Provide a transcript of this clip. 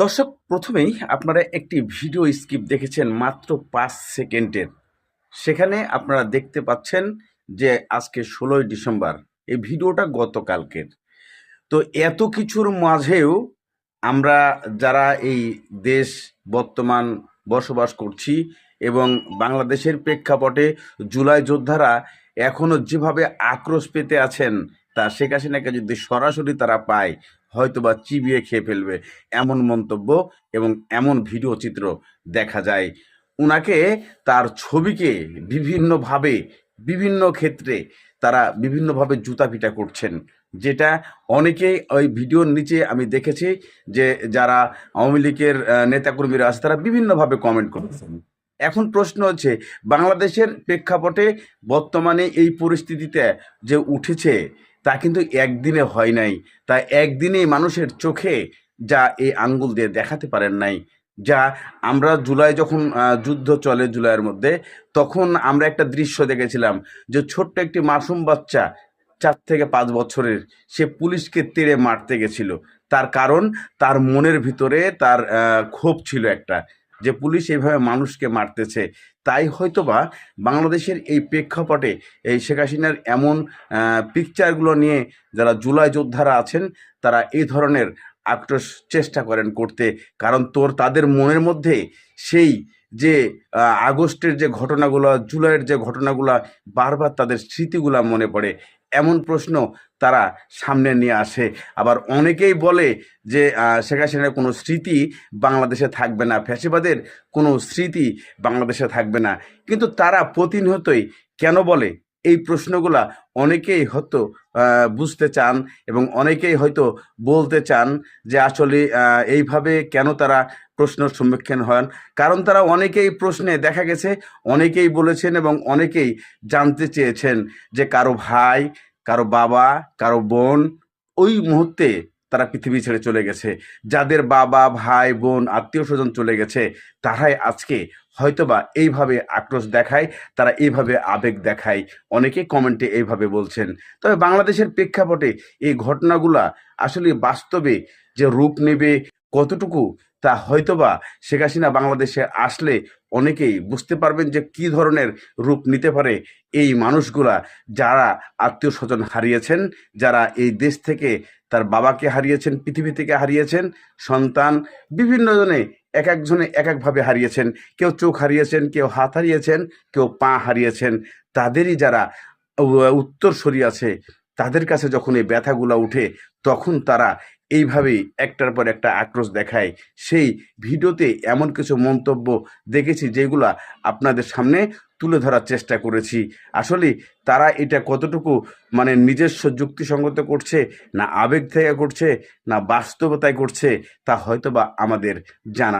দর্শক, প্রথমেই আপনারা একটি ভিডিও স্কিপ দেখেছেন মাত্র পাঁচ সেকেন্ডের। সেখানে আপনারা দেখতে পাচ্ছেন যে আজকে ষোলোই ডিসেম্বর, এই ভিডিওটা গতকালকের। তো এত কিছুর মাঝেও আমরা যারা এই দেশ বর্তমান বসবাস করছি এবং বাংলাদেশের প্রেক্ষাপটে জুলাই যোদ্ধারা এখনও যেভাবে আক্রোশ পেতে আছেন তা শেখ হাসিনাকে যদি সরাসরি তারা পায়, হয়তোবা চিবিয়ে খেয়ে ফেলবে। এমন মন্তব্য এবং এমন ভিডিও চিত্র দেখা যায়। উনাকে তার ছবিকে বিভিন্নভাবে, বিভিন্ন ক্ষেত্রে তারা বিভিন্নভাবে জুতা পিটা করছেন। যেটা অনেকেই ওই ভিডিওর নিচে আমি দেখেছি যে যারা আওয়ামী লীগের নেতাকর্মীরা আছে, তারা বিভিন্নভাবে কমেন্ট করেছেন। এখন প্রশ্ন হচ্ছে, বাংলাদেশের প্রেক্ষাপটে বর্তমানে এই পরিস্থিতিতে যে উঠেছে তা কিন্তু একদিনে হয় নাই। তা একদিনেই মানুষের চোখে যা এই আঙ্গুল দিয়ে দেখাতে পারেন নাই। যা আমরা জুলাই যখন যুদ্ধ চলে জুলাইয়ের মধ্যে, তখন আমরা একটা দৃশ্য দেখেছিলাম যে ছোট্ট একটি মাসুম বাচ্চা চার থেকে পাঁচ বছরের, সে পুলিশকে তেড়ে মারতে গেছিল। তার কারণ, তার মনের ভিতরে তার ক্ষোভ ছিল একটা। যে পুলিশ এইভাবে মানুষকে মারতেছে, তাই হয়তোবা বাংলাদেশের এই প্রেক্ষাপটে এই শেখ হাসিনার এমন পিকচারগুলো নিয়ে যারা জুলাই যোদ্ধারা আছেন, তারা এই ধরনের আক্রোশ চেষ্টা করেন করতে। কারণ তোর, তাদের মনের মধ্যে সেই যে আগস্টের যে ঘটনাগুলো, জুলাইয়ের যে ঘটনাগুলো বারবার তাদের স্মৃতিগুলা মনে পড়ে, এমন প্রশ্ন তারা সামনে নিয়ে আসে। আবার অনেকেই বলে যে শেখ হাসিনার কোনো স্মৃতি বাংলাদেশে থাকবে না, ফ্যাসিবাদের কোনো স্মৃতি বাংলাদেশে থাকবে না। কিন্তু তারা প্রতিনিয়তই কেন বলে? এই প্রশ্নগুলা অনেকেই হয়তো বুঝতে চান এবং অনেকেই হয়তো বলতে চান যে আসলে এইভাবে কেন তারা প্রশ্নের সম্মুখীন হন। কারণ তারা অনেকেই প্রশ্নে দেখা গেছে, অনেকেই বলেছেন এবং অনেকেই জানতে চেয়েছেন যে কারও ভাই, কারও বাবা, কারও বোন ওই মুহূর্তে তারা পৃথিবী ছেড়ে চলে গেছে। যাদের বাবা, ভাই, বোন, আত্মীয় স্বজন চলে গেছে, তারাই আজকে হয়তোবা এইভাবে আক্রোশ দেখায়, তারা এইভাবে আবেগ দেখায়। অনেকে কমেন্টে এইভাবে বলছেন। তবে বাংলাদেশের প্রেক্ষাপটে এই ঘটনাগুলা আসলে বাস্তবে যে রূপ নেবে কতটুকু তা হয়তোবা শেখ হাসিনা বাংলাদেশে আসলে অনেকেই বুঝতে পারবেন যে কি ধরনের রূপ নিতে পারে এই মানুষগুলা যারা আত্মীয় স্বজন হারিয়েছেন, যারা এই দেশ থেকে তার বাবাকে হারিয়েছেন, পৃথিবী থেকে হারিয়েছেন, সন্তান বিভিন্ন জনে এক একজনে এক একভাবে হারিয়েছেন। কেউ চোখ হারিয়েছেন, কেউ হাত হারিয়েছেন, কেউ পা হারিয়েছেন। তাদেরই যারা উত্তরসূরি আছে, তাদের কাছে যখন এই ব্যথাগুলো উঠে, তখন তারা এইভাবেই একটার পর একটা আক্রোশ দেখায়। সেই ভিডিওতে এমন কিছু মন্তব্য দেখেছি যেগুলা আপনাদের সামনে তুলে ধরার চেষ্টা করেছি। আসলে তারা এটা কতটুকু মানে নিজস্ব যুক্তিসঙ্গত করছে, না আবেগ থেকে করছে, না বাস্তবতায় করছে, তা হয়তোবা আমাদের জানা